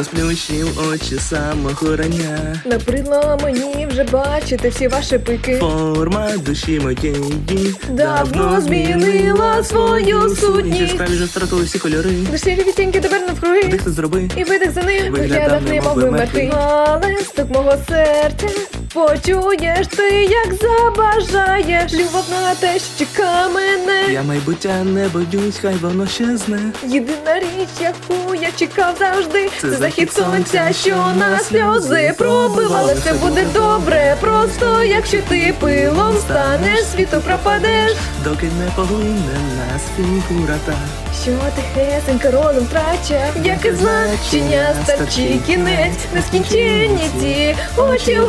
розплющив очі самого рання. Набридло мені вже бачити всі ваші пики. Форма душі моєї Давно змінила свою сутність. Справі вже втратили всі кольори. Душеві відтінки тепер навкруги. Дих зроби. І видих за ним Виглядав виглядав немов немов би мертвий. мертвий. Але стук мого серця почуєш ти, як забажаєш. Любов на те, що чека мене. Я майбуття не боюсь, хай воно щезне. Єдина річ, яку я чекав завжди, Це це захід сонця, що на сльози пробив, але все буде добре. Просто якщо ти пилом станеш, світу пропадеш. Доки не поглине нас фігура та. Що тихесенько розум втрачає, яке значення старчий кінець, нескінченні ті очі в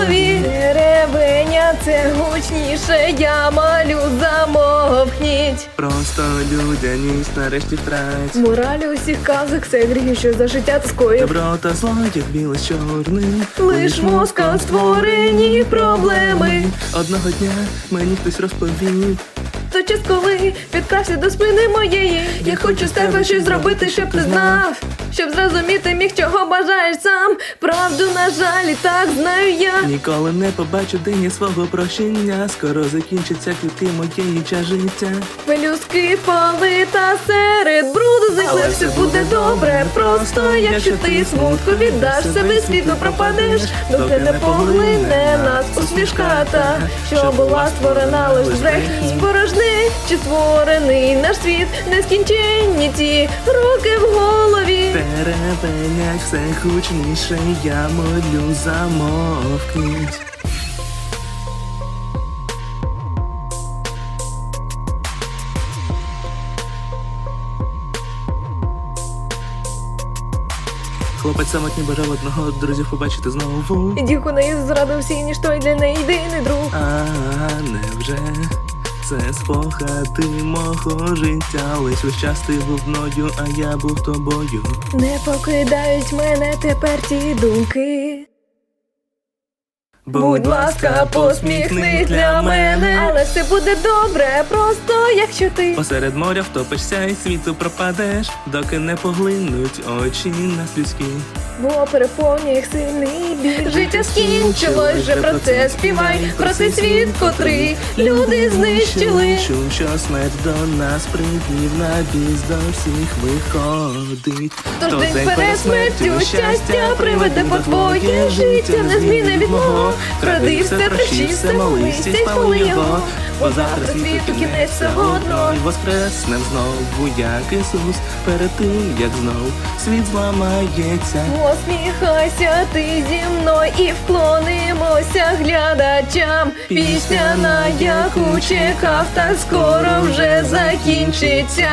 голові. Ревеня це гучніше, я малю замовкніть. Просто людяність нарешті втрать. Мораль усіх казок це гріх, що за життя скоїв. Добро та зло, як біле з чорним. Лиш мозка створені проблеми. Одного дня мені хтось розповів. То час, коли підкрався до спини моєї, я хочу з тебе щось зробити, щоб ти знав, щоб зрозуміти міг, чого бажаєш сам. Правду, на жаль, і так знаю я. Ніколи не побачу дині свого прощення. Скоро закінчаться квітки моєї життя. Пелюстки полита серед бруду зникли, все буде добре. Просто якщо ти смутку віддаш себе світу пропадеш, доки не поглине нас усмішка та, що була створена лиш брехні. Спорожни, чи створений наш світ, нескінченні ті руки в голові. Теревенять все гучніше, я молю замовкніть. Хлопець самотній бажав одного друзів побачити знову. Дівку неї зрадив всі, ніщо й для неї єдиний друг. А невже це спогади мого життя? Лиш весь час ти був мною, а я був тобою. Не покидають мене тепер ті думки. Будь ласка, посміхни для мене, але все буде добре, просто якщо ти Посеред моря втопишся і світу пропадеш, доки не поглинуть очі нас людські. бо переповнює їх сильний біль. Життя скінчилось, вже про це співай, про цей світ, котрий люди знищили. Чув, що смерть до нас прибів на біз до всіх виходить. Тож день перед смертю щастя приведе по твоє життя, не зміни від мого. Кради все, прощи все, й спали його, бо завтра світу кінець все одно. й воскреснем знову, як Ісус, перед тим, як знов світ зламається. Посміхайся ти зі мною і вклонимося глядачам. Пісня, на яку чекав, так скоро вже закінчиться.